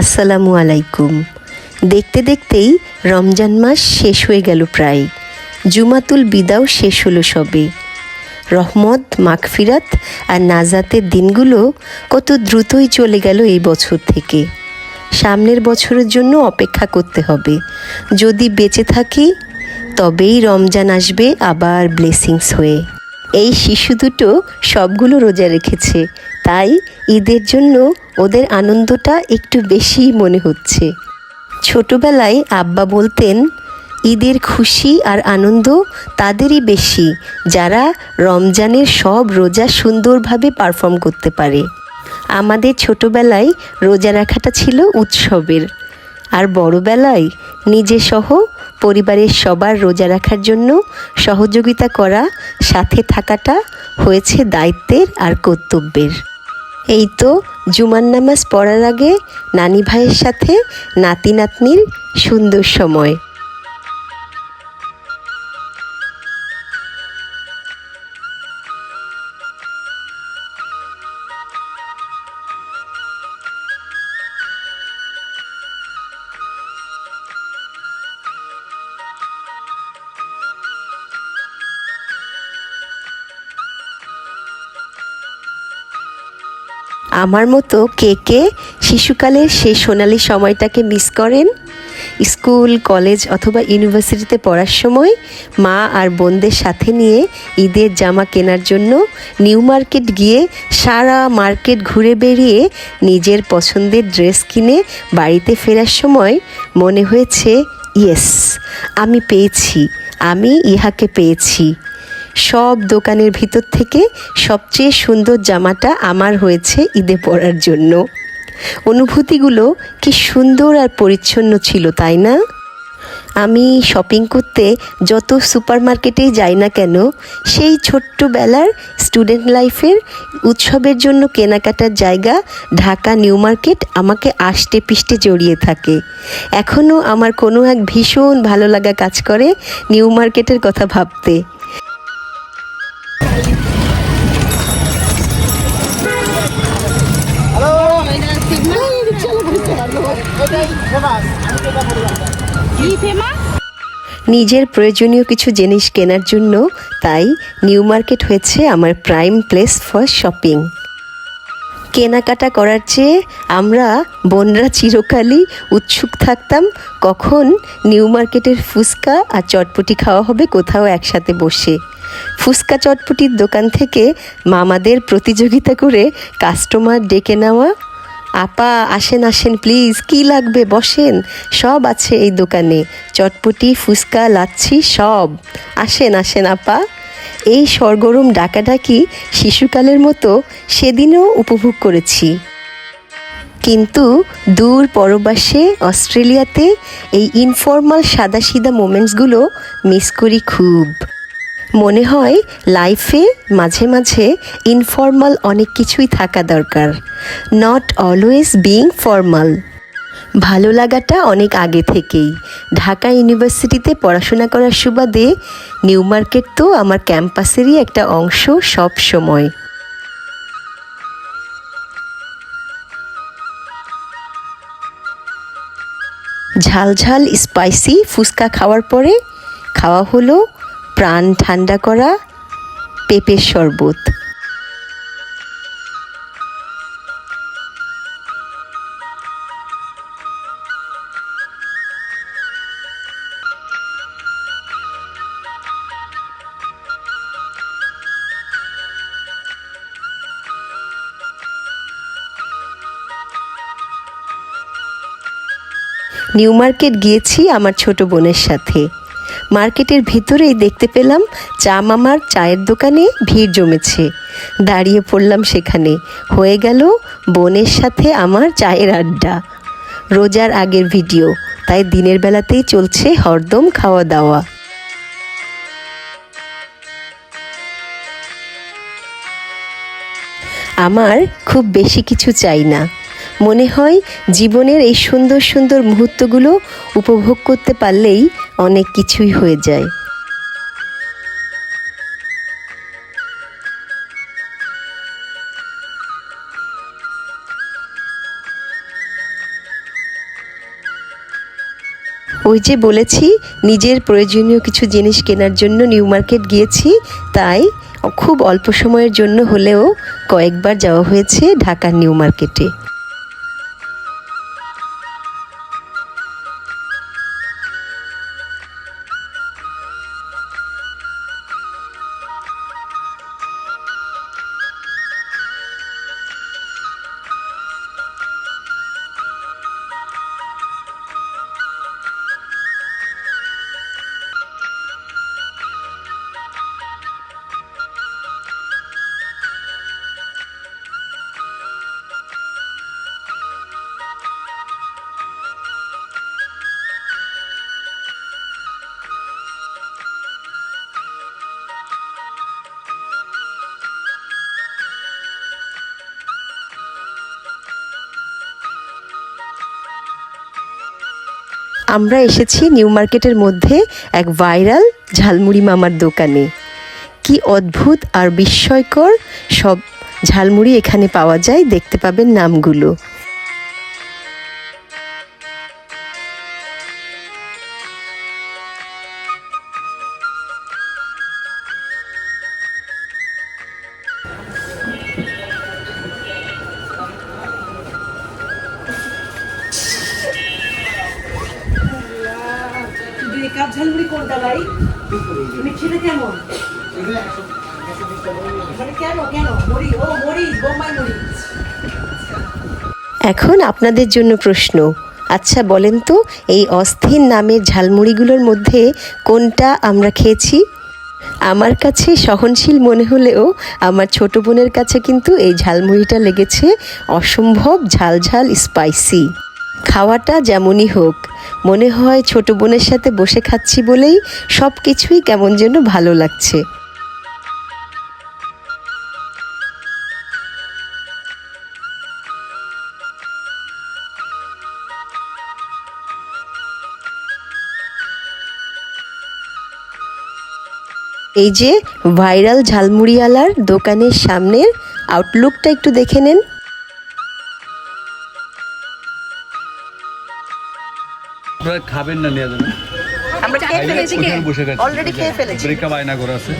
আসসালামু আলাইকুম। দেখতে দেখতেই রমজান মাস শেষ হয়ে গেল প্রায়। জুমাতুল বিদাও শেষ হলো সবে। রহমত, মাগফিরাত আর নাজাতের দিনগুলো কত দ্রুতই চলে গেল এই বছর থেকে। সামনের বছরের জন্য অপেক্ষা করতে হবে। যদি বেঁচে থাকি, তবেই রমজান আসবে আবার ব্লেসিংস হয়ে। এই শিশু দুটো সবগুলো রোজা রেখেছে। তাই ঈদের জন্য ওদের আনন্দটা একটু বেশিই মনে হচ্ছে। ছোটবেলায় আব্বা বলতেন ঈদের খুশি আর আনন্দ তাদেরই বেশি, যারা রমজানের সব রোজা সুন্দরভাবে পারফর্ম করতে পারে। আমাদের ছোটবেলায় রোজা রাখাটা ছিল উৎসবের। আর বড়বেলায় নিজে সহ পরিবারের সবার রোজা রাখার জন্য সহযোগিতা করা, সাথে থাকাটা হয়েছে দায়িত্বের আর কর্তব্যের। এই তো জুমার নামাজ পড়ার আগে নানি ভাইয়ের সাথে নাতি নাতনির সুন্দর সময়। আমার মতো কে কে শিশুকালের সেই সোনালি সময়টাকে মিস করেন? স্কুল, কলেজ অথবা ইউনিভার্সিটিতে পড়ার সময় মা আর বোনদের সাথে নিয়ে ঈদের জামা কেনার জন্য নিউ মার্কেট গিয়ে সারা মার্কেট ঘুরে বেরিয়ে নিজের পছন্দের ড্রেস কিনে বাড়িতে ফেরার সময় মনে হয়েছে, ইয়েস, আমি পেয়েছি, আমি ইহাকে পেয়েছি। সব দোকানের ভিতর থেকে সবচেয়ে সুন্দর জামাটা আমার হয়েছে ঈদে পরার জন্য। অনুভূতিগুলো কি সুন্দর আর পরিচ্ছন্ন ছিল, তাই না? আমি শপিং করতে যত সুপার মার্কেটেই যাই না কেন, সেই ছোট্টবেলার স্টুডেন্ট লাইফের উৎসবের জন্য কেনাকাটার জায়গা ঢাকা নিউ মার্কেট আমাকে আষ্টে পিষ্টে জড়িয়ে থাকে। এখনও আমার কোনো এক ভীষণ ভালো লাগা কাজ করে নিউ মার্কেটের কথা ভাবতে। নিজের প্রয়োজনীয় কিছু জিনিস কেনার জন্য তাই নিউ মার্কেট হয়েছে আমার প্রাইম প্লেস ফর শপিং। কেনাকাটা করার চেয়ে আমরা বোনরা চিরকালই উৎসুক থাকতাম, কখন নিউ মার্কেটের ফুচকা আর চটপটি খাওয়া হবে কোথাও একসাথে বসে। ফুচকা চটপটির দোকান থেকে মামাদের প্রতিযোগিতা করে কাস্টমার ডেকে নেওয়া আপা, আসেন আসেন প্লিজ কি লাগবে? বসেন। সব আছে এই দোকানে। চটপটি, ফুচকা, লাচ্ছি, সব। আসেন আসেন, আপা। এই সরগরম ডাকাডাকি শিশুকালের মতো সেদিনও উপভোগ করেছি। কিন্তু দূর পরবাসে অস্ট্রেলিয়াতে এই ইনফর্মাল সাদাসিধা মোমেন্টসগুলো মিস করি খুব। মনে হয় লাইফে মাঝে মাঝে ইনফর্মাল অনেক কিছুই থাকা দরকার নট অলওয়েজ বিং ফর্মাল ভালো লাগাটা অনেক আগে থেকেই। ঢাকা ইউনিভার্সিটিতে পড়াশোনা করার সুবাদে নিউ মার্কেট তো আমার ক্যাম্পাসেরই একটা অংশ সব সময়। ঝালঝাল স্পাইসি ফুচকা খাওয়ার পরে খাওয়া হলো প্রাণ ঠান্ডা করা পেঁপের শরবত। নিউ মার্কেট গিয়েছি আমার ছোট বোনের সাথে। মার্কেটের ভিতরেই দেখতে পেলাম চা মামার চায়ের দোকানে ভিড় জমেছে। দাঁড়িয়ে পড়লাম সেখানে। হয়ে গেল বোনের সাথে আমার চায়ের আড্ডা। রোজার আগের ভিডিও, তাই দিনের বেলাতেই চলছে হরদম খাওয়া দাওয়া আমার খুব বেশি কিছু চাই না। মনে হয় জীবনের এই সুন্দর সুন্দর মুহূর্তগুলো উপভোগ করতে পারলেই অনেক কিছুই হয়ে যায়। ওই যে বলেছি, নিজের প্রয়োজনীয় কিছু জিনিস কেনার জন্য নিউ মার্কেট গিয়েছি, তাই খুব অল্প সময়ের জন্য হলেও কয়েকবার যাওয়া হয়েছে ঢাকার নিউ মার্কেটে। আমরা এসেছি নিউ মার্কেটের মধ্যে এক ভাইরাল ঝালমুড়ি মামার দোকানে। কি অদ্ভুত আর বিস্ময়কর সব ঝালমুড়ি এখানে পাওয়া যায়, দেখতে পাবেন নামগুলো। কাপ ঝালমুড়ি কোনটা ভাই? মিষ্টিটা কেমন? মানে এখন আপনাদের জন্য প্রশ্ন আচ্ছা বলেন তো, এই অস্থির নামের ঝালমুড়িগুলোর মধ্যে কোনটা আমরা খেয়েছি? আমার কাছে সহনশীল মনে হলেও আমার ছোট বোনের কাছে কিন্তু এই ঝালমুড়িটা লেগেছে অসম্ভব ঝাল ঝাল স্পাইসি খাওয়াটা যেমনই হোক। মনে হয় ছোট বোনের সাথে বসে খাচ্ছি বলেই সব কিছুই কেমন যেন ভালো লাগছে। এই যে ভাইরাল ঝালমুড়িওয়ালার দোকানের সামনের আউটলুকটা একটু দেখে নেন। আপনারা খাবেন না নিয়ে যাবেন? আমরা খেয়ে ফেলেছি কে? ওখানে বসে খাচ্ছি অলরেডি খেয়ে ফেলেছি। ব্রেকআপ আয়না ঘর আছে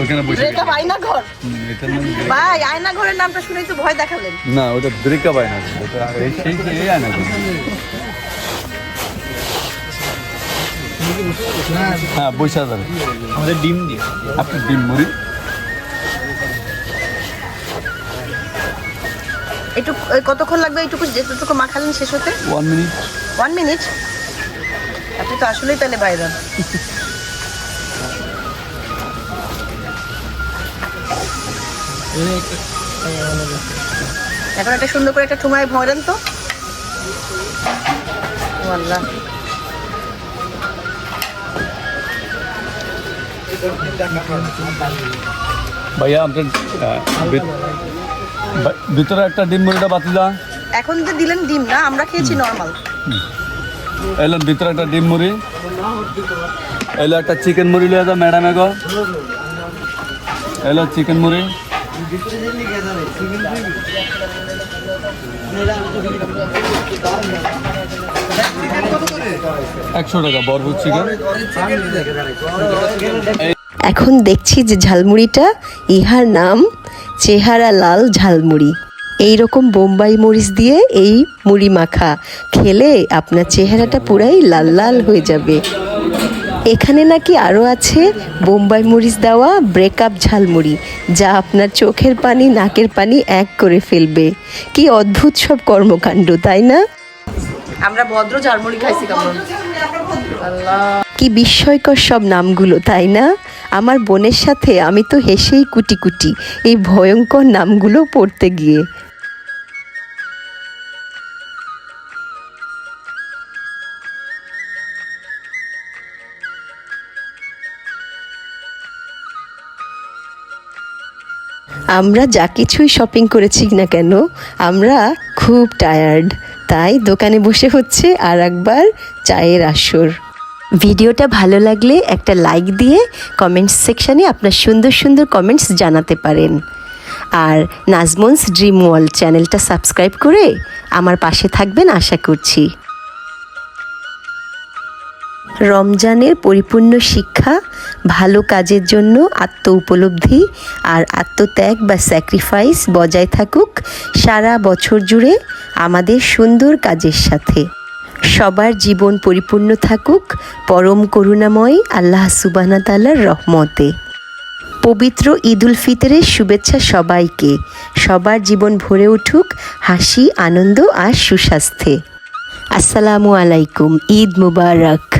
ওখানে বসে ব্রেকআপ আয়না ঘর হুম, এটার নাম break- ভাই আয়না ঘরের নামটা শুনেই তো ভয় দেখালেন। না ওটা ব্রেকআপ আয়না ওটা সেই যে এই আয়না ঘর হ্যাঁ বৈশা যাবে আমাদের ডিম দিয়ে। আপনি ডিম মুড়ি? একটু কতক্ষণ লাগবে এইটুকু? যেটুকু মাখালেন শেষ হতে? ওয়ান মিনিট ওয়ান মিনিট আপনি তো আসলেই তাহলে ভাইরাল। এখন একটা সুন্দর করে একটা ঠুঙায় ভরেন তো। আল্লাহ ভাইয়া আপনার ভিতরে একটা ডিম মুড়িটা বাতি দা এখন যে দিলেন ডিম না আমরা খেয়েছি নর্মাল এলেন ভিতরে একটা ডিম মুড়ি। এলো একটা চিকেন মুড়ি লিয়ে যা ম্যাডাম এগো। এলো চিকেন মুড়ি। একশো টাকা এখন দেখছি যে ঝালমুড়িটা, ইহার নাম চেহারা লাল ঝালমুড়ি। এই রকম বোম্বাই মরিচ দিয়ে এই মুড়ি মাখা। খেলে আপনার চেহারাটা পুরাই লাল লাল হয়ে যাবে। এখানে নাকি আরও আছে বোম্বাই মরিচ দেওয়া ব্রেকআপ ঝালমুড়ি যা আপনার চোখের পানি নাকের পানি এক করে ফেলবে। কি অদ্ভুত সব কর্মকাণ্ড তাই না? আমরা ভদ্র ঝালমুড়ি খাইছি কেমন? কি বিস্ময়কর সব নামগুলো তাই না? আমার বোনের সাথে আমি তো হেসেই কুটি কুটি এই ভয়ঙ্কর নামগুলো পড়তে গিয়ে। আমরা যা কিছুই শপিং করেছি না কেন, আমরা খুব টায়ার্ড তাই দোকানে বসে হচ্ছে আর একবার চায়ের আসর। ভিডিওটা ভালো লাগলে একটা লাইক দিয়ে কমেন্টস সেকশানে আপনার সুন্দর সুন্দর কমেন্টস জানাতে পারেন। আর নাজমন্স ড্রিম ওয়ার্ল্ড চ্যানেলটা সাবস্ক্রাইব করে আমার পাশে থাকবেন আশা করছি। রমজানের পরিপূর্ণ শিক্ষা, ভালো কাজের জন্য আত্ম উপলব্ধি আর আত্মত্যাগ বা স্যাক্রিফাইস বজায় থাকুক সারা বছর জুড়ে আমাদের সুন্দর কাজের সাথে। সবার জীবন পরিপূর্ণ থাকুক পরম করুণাময় আল্লাহ সুবানা তালার রহমতে। পবিত্র ঈদুল ফিতরের শুভেচ্ছা সবাইকে। সবার জীবন ভরে উঠুক হাসি, আনন্দ আর সুস্বাস্থ্যে। আসসালামু আলাইকুম, ঈদ মুবারক।